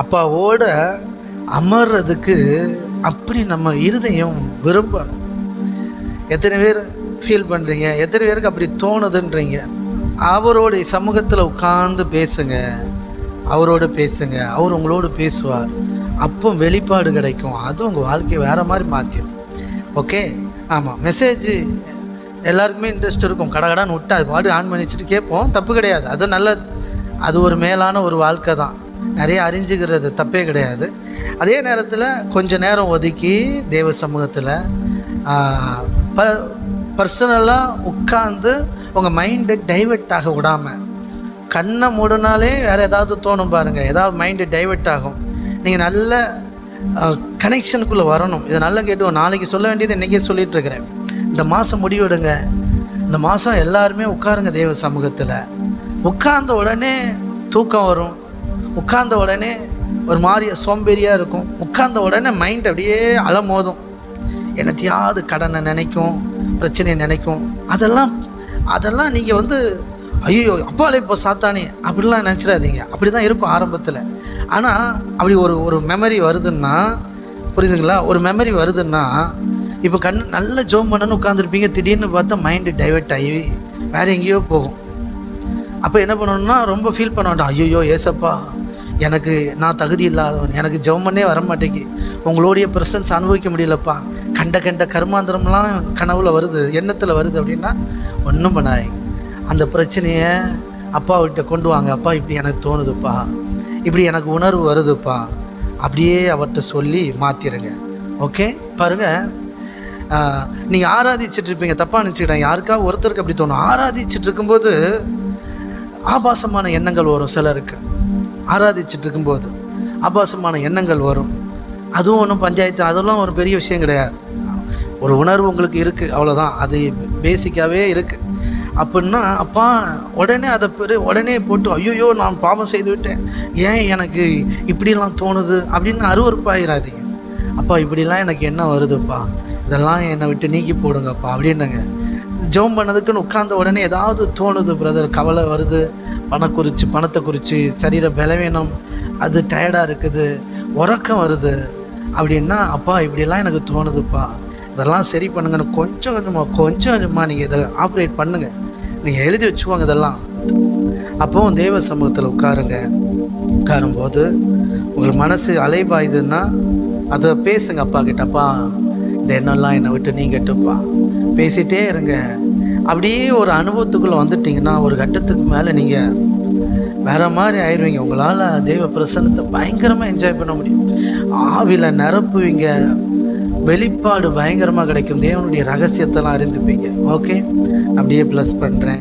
அப்பாவோட அமர்றதுக்கு அப்படி நம்ம இருதயம் விரும்பணும். எத்தனை பேர் ஃபீல் பண்ணுறீங்க எத்தனை பேருக்கு அப்படி தோணுதுன்றீங்க? அவரோடைய சமூகத்தில் உட்கார்ந்து பேசுங்க. அவரோட பேசுங்க. அவர் உங்களோட பேசுவார். அப்போ வெளிப்பாடு கிடைக்கும். அது உங்கள் வாழ்க்கையை வேறு மாதிரி மாற்றிடும் ஓகே ஆமாம் மெசேஜ் எல்லாருக்குமே இன்ட்ரெஸ்ட் இருக்கும். கடகடான்னு விட்டு அது பாட்டு ஆன் பண்ணி வச்சுட்டு கேட்போம். தப்பு கிடையாது. அது நல்ல அது ஒரு மேலான ஒரு வாழ்க்கை தான். நிறைய அறிஞ்சுக்கிறது தப்பே கிடையாது. அதே நேரத்தில் கொஞ்ச நேரம் ஒதுக்கி தேவ சமூகத்தில் ப பர்சனலாக உட்காந்து உங்கள் மைண்டு டைவெர்ட் ஆக விடாமல் கண்ணை மூடினாலே வேறு ஏதாவது தோணும் பாருங்கள் ஏதாவது மைண்டு டைவெர்ட் ஆகும். நீங்கள் நல்ல கனெக்ஷனுக்குள்ளே வரணும். இதை நல்லா கேட்டு நாளைக்கு சொல்ல வேண்டியது இன்றைக்கே சொல்லிகிட்ருக்கிறேன் இந்த மாதம் முடிவெடுங்க. இந்த மாதம் எல்லாருமே உட்காருங்க தேவ சமூகத்தில். உட்கார்ந்த உடனே தூக்கம் வரும். உட்கார்ந்த உடனே ஒரு மாதிரி சோம்பேறியாக இருக்கும். உட்கார்ந்த உடனே மைண்ட் அப்படியே அலமோதும். என்னத்தையாவது கடனை நினைக்கும் பிரச்சனையை நினைக்கும். அதெல்லாம் அதெல்லாம் நீங்கள் வந்து ஐயோ அப்பாலே இப்போ சாத்தானே அப்படிலாம் நினச்சிடாதீங்க. அப்படி தான் இருக்கும் ஆரம்பத்தில். ஆனால் அப்படி ஒரு ஒரு மெமரி வருதுன்னா புரியுதுங்களா? ஒரு மெமரி வருதுன்னா இப்போ கண் நல்ல ஜோம் பண்ணனு உட்காந்துருப்பீங்க திடீர்னு பார்த்தா மைண்டு டைவெர்ட் ஆகி வேறு எங்கேயோ போகும். அப்போ என்ன பண்ணணும்னா ரொம்ப ஃபீல் பண்ண வேண்டாம். ஐயோ ஏசப்பா எனக்கு நான் தகுதி இல்லாதவன். எனக்கு ஜெபம் பண்ணே வர மாட்டேங்கி உங்களுடைய ப்ரெசன்ஸ் அனுபவிக்க முடியலப்பா. கண்ட கண்ட கர்மாந்திரம்லாம் கனவுல வருது எண்ணத்தில் வருது அப்படின்னா ஒன்றும் பண்ணாதீங்க. அந்த பிரச்சனையை அப்பாவிட்ட கொண்டு வாங்க. அப்பா இப்படி எனக்கு தோணுதுப்பா. இப்படி எனக்கு உணர்வு வருதுப்பா. அப்படியே அவர்கிட்ட சொல்லி மாற்றிடுங்க ஓகே பாருங்கள் நீங்கள் ஆராதிச்சுட்டு இருப்பீங்க. தப்பாக நினச்சிக்கிட்டேன் யாருக்கா ஒருத்தருக்கு அப்படி தோணும். ஆராதிச்சுட்டு இருக்கும்போது ஆபாசமான எண்ணங்கள் வரும் சிலருக்கு. ஆராதிச்சுட்டு இருக்கும்போது ஆபாசமான எண்ணங்கள் வரும். அதுவும் ஒன்றும் பஞ்சாயத்து அதெல்லாம் ஒரு பெரிய விஷயம் கிடையாது. ஒரு உணர்வு உங்களுக்கு இருக்குது அவ்வளோதான் அது பேசிக்காகவே இருக்குது அப்படின்னா அப்பா உடனே அதை பெரு உடனே போட்டு ஐயோயோ நான் பாவம் செய்து விட்டேன். ஏன் எனக்கு இப்படிலாம் தோணுது? அப்படின்னு அருவறுப்பாயிராதீங்க அப்பா இப்படிலாம் எனக்கு என்ன வருதுப்பா? இதெல்லாம் என்னை விட்டு நீக்கி போடுங்கப்பா. அப்படின்னுங்க ஜெபம் பண்ணதுக்குன்னு உட்கார்ந்த உடனே ஏதாவது தோணுது பிரதர் கவலை வருது. பணம் குறித்து பணத்தை குறித்து சரீர பலவீனம் அது டயர்டாக இருக்குது உறக்கம் வருது அப்படின்னா அப்பா இப்படிலாம் எனக்கு தோணுதுப்பா. இதெல்லாம் சரி பண்ணுங்கன்னு கொஞ்சம் கொஞ்சமாக கொஞ்சம் கொஞ்சமாக நீங்கள் இதை ஆப்ரேட் பண்ணுங்கள் நீங்கள் எழுதி வச்சுக்கோங்க இதெல்லாம். அப்போவும் தேவ சமூகத்தில் உட்காருங்க. உட்காரும்போது உங்கள் மனசு அலைபாயுதுன்னா அதை பேசுங்க அப்பா கிட்டப்பா இந்த எண்ணெல்லாம் என்னை விட்டு நீங்கட்டுப்பா பேசிகிட்டே இருங்க. அப்படியே ஒரு அனுபவத்துக்குள்ளே வந்துட்டிங்கன்னா ஒரு கட்டத்துக்கு மேலே நீங்கள் வேறு மாதிரி ஆயிடுவீங்க உங்களால் தெய்வ பிரசன்னத்தை பயங்கரமாக என்ஜாய் பண்ண முடியும். ஆவியில் நிரப்புவீங்க. வெளிப்பாடு பயங்கரமாக கிடைக்கும். தேவனுடைய ரகசியத்தெல்லாம் அறிந்துப்பீங்க. ஓகே அப்படியே ப்ளஸ் பண்ணுறேன்